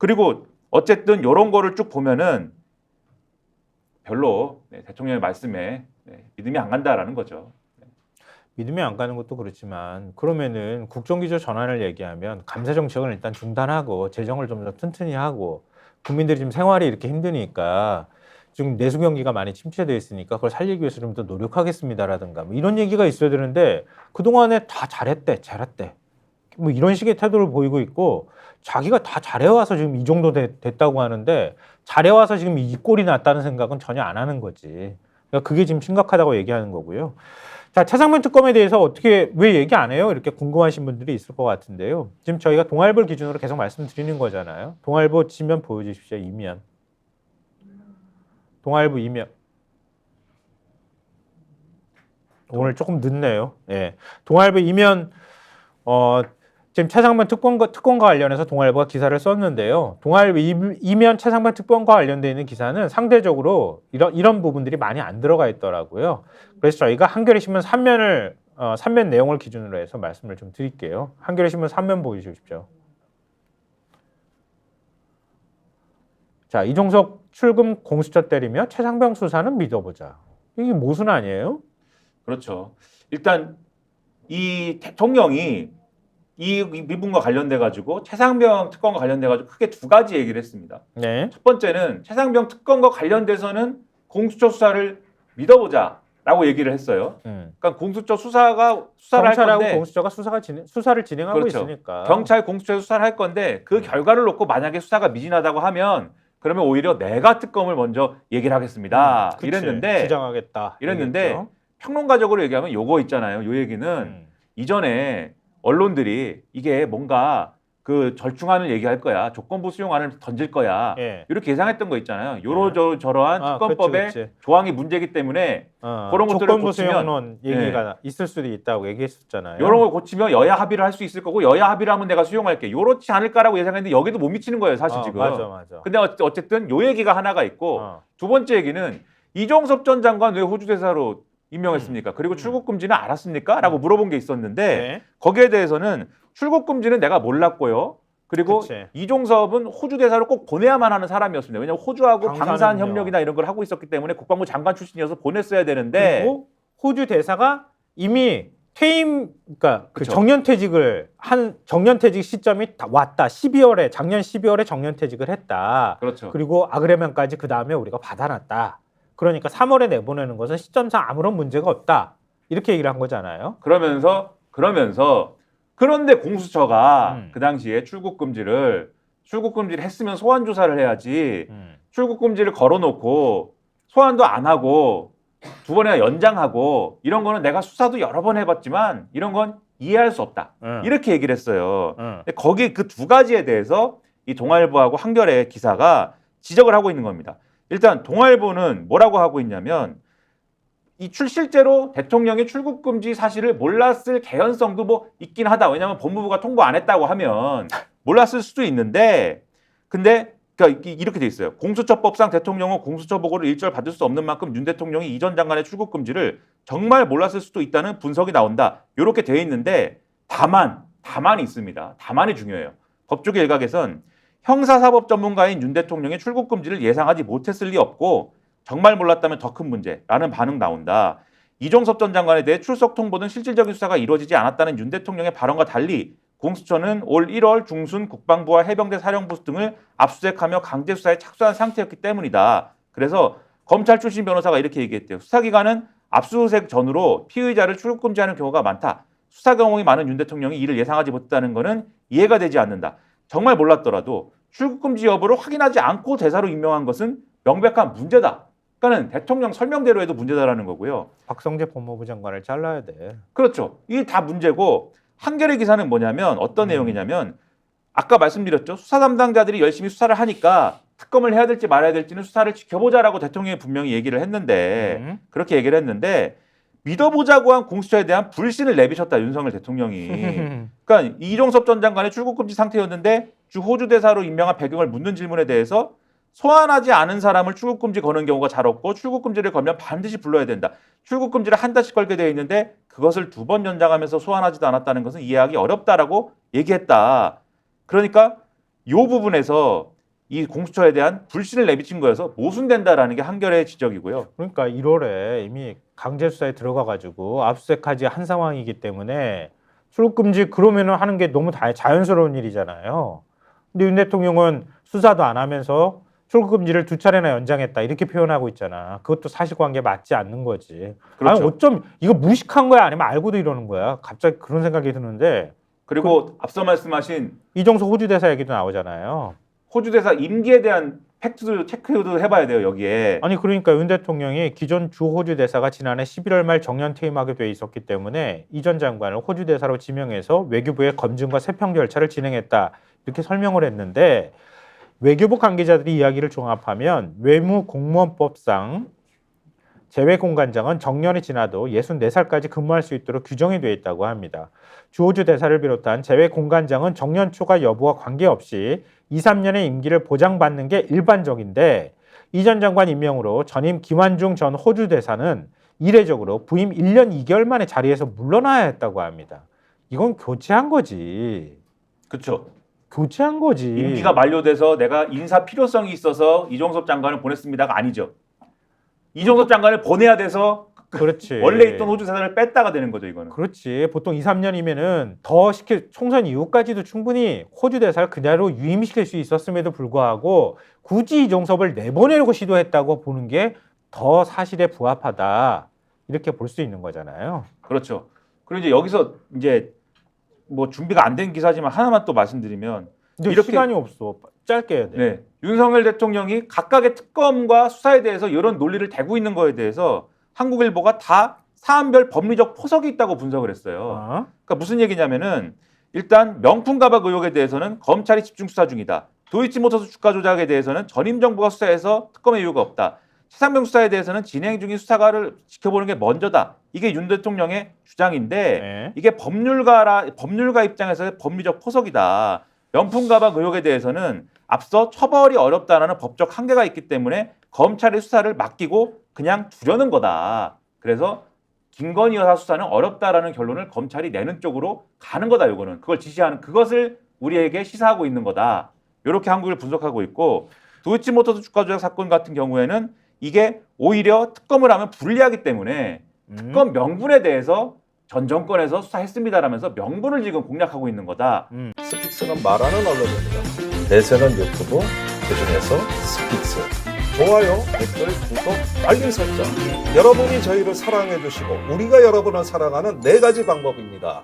그리고 어쨌든 이런 거를 쭉 보면은 별로 네, 대통령의 말씀에 네, 믿음이 안 간다라는 거죠. 믿음이 안 가는 것도 그렇지만 그러면은 국정기조 전환을 얘기하면 감사 정책을 일단 중단하고 재정을 좀 더 튼튼히 하고 국민들이 지금 생활이 이렇게 힘드니까 지금 내수 경기가 많이 침체돼 있으니까 그걸 살리기 위해서 좀 더 노력하겠습니다라든가 뭐 이런 얘기가 있어야 되는데 그 동안에 다 잘했대 잘했대 뭐 이런 식의 태도를 보이고 있고 자기가 다 잘해와서 지금 이 정도 되- 됐다고 하는데 잘해와서 지금 이 꼴이 났다는 생각은 전혀 안 하는 거지. 그러니까 그게 지금 심각하다고 얘기하는 거고요. 자, 최상면 특검에 대해서 어떻게 왜 얘기 안 해요? 이렇게 궁금하신 분들이 있을 것 같은데요. 지금 저희가 동아일보를 기준으로 계속 말씀드리는 거잖아요. 동아일보 지면 보여주십시오. 이면. 동아일보 이면. 오늘 조금 늦네요. 예. 동아일보 이면 어 지금 최상면 특권과 특권과 관련해서 동아일보가 기사를 썼는데요. 동아일보 이- 이면 최상면 특권과 관련돼 있는 기사는 상대적으로 이런 이런 부분들이 많이 안 들어가 있더라고요. 그래서 저희가 한겨레 신문 3면을 어, 3면 내용을 기준으로 해서 말씀을 좀 드릴게요. 한겨레 신문 3면 보여주십시오. 자, 이종석 출금 공수처 때리며 최상병 수사는 믿어보자. 이게 모순 아니에요? 그렇죠. 일단 이 대통령이 이 미분과 관련돼 가지고 최상병 특검과 관련돼 가지고 크게 두 가지 얘기를 했습니다. 네. 첫 번째는 최상병 특검과 관련돼서는 공수처 수사를 믿어보자 라고 얘기를 했어요. 음. 그러니까 공수처 수사가 수사를 할 건데 공수처가 수사가 진행, 수사를 진행하고 그렇죠. 있으니까 경찰 공수처 수사를 할 건데 그 음. 결과를 놓고 만약에 수사가 미진하다고 하면 그러면 오히려 내가 특검을 먼저 얘기를 하겠습니다. 음. 이랬는데 주장하겠다. 이랬는데 얘기했죠. 평론가적으로 얘기하면 요거 있잖아요. 요 얘기는 음. 이전에 언론들이 이게 뭔가 그 절충안을 얘기할 거야. 조건부 수용안을 던질 거야. 예. 이렇게 예상했던 거 있잖아요. 요러 저 저러한 아, 특검법의 그치, 그치. 조항이 문제기 때문에 어, 그런 것들을 고치면- 예. 얘기가 있을 수도 있다고 얘기했었잖아요. 이런 걸 고치면 여야 합의를 할 수 있을 거고 여야 합의를 하면 내가 수용할게. 요렇지 않을까라고 예상했는데 여기도 못 미치는 거예요, 사실 어, 지금. 맞아, 맞아. 근데 어- 어쨌든 요 얘기가 하나가 있고 어. 두 번째 얘기는 이종섭 전 장관 왜 호주 대사로 임명했습니까? 그리고 출국 금지는 알았습니까? 라고 물어본 게 있었는데 네. 거기에 대해서는 출국 금지는 내가 몰랐고요. 그리고 그치. 이종섭은 호주 대사로 꼭 보내야만 하는 사람이었습니다. 왜냐하면 호주하고 방사능요. 방산 협력이나 이런 걸 하고 있었기 때문에 국방부 장관 출신이어서 보냈어야 되는데 그리고 호주 대사가 이미 퇴임, 그러니까 그 그쵸. 정년 퇴직을 한 정년 퇴직 시점이 다 왔다. 12월에 작년 12월에 정년 퇴직을 했다. 그렇죠. 그리고 아그레멘까지 그 다음에 우리가 받아놨다. 그러니까 3월에 내보내는 것은 시점상 아무런 문제가 없다. 이렇게 얘기를 한 거잖아요. 그러면서 그러면서 그런데 공수처가 음. 그 당시에 출국 금지를 출국 금지를 했으면 소환 조사를 해야지 음. 출국 금지를 걸어놓고 소환도 안 하고 두 번이나 연장하고 이런 거는 내가 수사도 여러 번 해봤지만 이런 건 이해할 수 없다 음. 이렇게 얘기를 했어요. 음. 근데 거기 그 두 가지에 대해서 이 동아일보하고 한겨레 기사가 지적을 하고 있는 겁니다. 일단 동아일보는 뭐라고 하고 있냐면 이 출 실제로 대통령이 출국 금지 사실을 몰랐을 개연성도 뭐 있긴 하다. 왜냐하면 법무부가 통보 안 했다고 하면 몰랐을 수도 있는데 근데 그러니까 이- 이렇게 돼 있어요. 공수처법상 대통령은 공수처 보고를 일절 받을 수 없는 만큼 윤 대통령이 이전 장관의 출국 금지를 정말 몰랐을 수도 있다는 분석이 나온다. 이렇게 돼 있는데 다만 다만이 있습니다. 다만이 중요해요. 법조계 일각에선 형사사법 전문가인 윤 대통령의 출국 금지를 예상하지 못했을 리 없고 정말 몰랐다면 더 큰 문제라는 반응 나온다. 이종섭 전 장관에 대해 출석 통보는 실질적인 수사가 이루어지지 않았다는 윤 대통령의 발언과 달리 공수처는 올 1월 중순 국방부와 해병대 사령부 등을 압수수색하며 강제 수사에 착수한 상태였기 때문이다. 그래서 검찰 출신 변호사가 이렇게 얘기했대요. 수사기관은 압수수색 전후로 피의자를 출국 금지하는 경우가 많다. 수사 경험이 많은 윤 대통령이 이를 예상하지 못했다는 것은 이해가 되지 않는다. 정말 몰랐더라도 출국 금지 여부를 확인하지 않고 대사로 임명한 것은 명백한 문제다. 그러니까는 대통령 설명대로 해도 문제다라는 거고요. 박성재 법무부 장관을 잘라야 돼. 그렇죠. 이게 다 문제고 한겨레 기사는 뭐냐면 어떤 음. 내용이냐면 아까 말씀드렸죠. 수사 담당자들이 열심히 수사를 하니까 특검을 해야 될지 말아야 될지는 수사를 지켜보자라고 대통령이 분명히 얘기를 했는데 음. 그렇게 얘기를 했는데 믿어보자고 한 공수처에 대한 불신을 내비쳤다 윤석열 대통령이. 그러니까 이종섭 전 장관의 출국 금지 상태였는데 주 호주 대사로 임명한 배경을 묻는 질문에 대해서 소환하지 않은 사람을 출국 금지 거는 경우가 잘 없고 출국 금지를 걸면 반드시 불러야 된다. 출국 금지를 한 달씩 걸게 되어 있는데 그것을 두 번 연장하면서 소환하지도 않았다는 것은 이해하기 어렵다라고 얘기했다. 그러니까 이 부분에서 이 공수처에 대한 불신을 내비친 거여서 모순된다라는 게 한결의 지적이고요. 그러니까 1월에 이미 강제 수사에 들어가 가지고 압수수색까지 한 상황이기 때문에 출국 금지 그러면은 하는 게 너무 다 자연스러운 일이잖아요. 근데 윤 대통령은 수사도 안 하면서 출국 금지를 두 차례나 연장했다 이렇게 표현하고 있잖아. 그것도 사실관계 맞지 않는 거지. 그렇죠. 아니 어쩜 이거 무식한 거야 아니면 알고도 이러는 거야? 갑자기 그런 생각이 드는데 그리고 앞서 말씀하신 이정수 호주 대사 얘기도 나오잖아요. 호주 대사 임기에 대한 팩트도 체크도 해봐야 돼요 여기에. 아니 그러니까 윤 대통령이 기존 주 호주 대사가 지난해 11월 말 정년 퇴임하게 돼 있었기 때문에 이 전 장관을 호주 대사로 지명해서 외교부의 검증과 세평 절차를 진행했다 이렇게 설명을 했는데 외교부 관계자들이 이야기를 종합하면 외무 공무원법상 재외공관장은 정년이 지나도 64살까지 근무할 수 있도록 규정이 되어 있다고 합니다. 주호주 대사를 비롯한 재외공관장은 정년 초과 여부와 관계없이 2, 3년의 임기를 보장받는 게 일반적인데 이 전 장관 임명으로 전임 김환중 전 호주 대사는 이례적으로 부임 1년 2개월 만에 자리에서 물러나야 했다고 합니다. 이건 교체한 거지. 그렇죠. 교체한 거지. 임기가 만료돼서 내가 인사 필요성이 있어서 이종섭 장관을 보냈습니다가 아니죠. 이종섭 장관을 보내야 돼서 그렇지. 원래 있던 호주 대사를 뺐다가 되는 거죠 이거는. 그렇지. 보통 2, 3년이면은 더 시킬 총선 이후까지도 충분히 호주 대사를 그대로 유임시킬 수 있었음에도 불구하고 굳이 이종섭을 내보내려고 시도했다고 보는 게 더 사실에 부합하다. 이렇게 볼 수 있는 거잖아요. 그렇죠. 그리고 이제 여기서 이제 뭐 준비가 안 된 기사지만 하나만 또 말씀드리면 이렇게- 시간이 없어. 짧게 해야 돼. 네. 윤석열 대통령이 각각의 특검과 수사에 대해서 이런 논리를 대고 있는 거에 대해서 한국일보가 다 사안별 법리적 포석이 있다고 분석을 했어요. 어? 그러니까 무슨 얘기냐면은 일단 명품 가방 의혹에 대해서는 검찰이 집중 수사 중이다. 도이치모터스 주가 조작에 대해서는 전임 정부가 수사해서 특검의 이유가 없다. 최상병 수사에 대해서는 진행 중인 수사가를 지켜보는 게 먼저다. 이게 윤 대통령의 주장인데 네. 이게 법률가라 법률가 입장에서의 법리적 포석이다. 명품 가방 의혹에 대해서는 앞서 처벌이 어렵다라는 법적 한계가 있기 때문에 검찰의 수사를 맡기고 그냥 두려는 거다. 그래서 김건희 여사 수사는 어렵다라는 결론을 검찰이 내는 쪽으로 가는 거다. 요거는 그걸 지시하는 그것을 우리에게 시사하고 있는 거다. 이렇게 한국을 분석하고 있고 도이치모터스 주가 조작 사건 같은 경우에는 이게 오히려 특검을 하면 불리하기 때문에 음. 특검 명분에 대해서 전 정권에서 수사했습니다라면서 명분을 지금 공략하고 있는 거다. 스픽스는 말하는 언론입니다. 대세는 유튜브, 그중에서 스픽스. 좋아요, 댓글, 구독, 알림 설정. 여러분이 저희를 사랑해 주시고 우리가 여러분을 사랑하는 네 가지 방법입니다.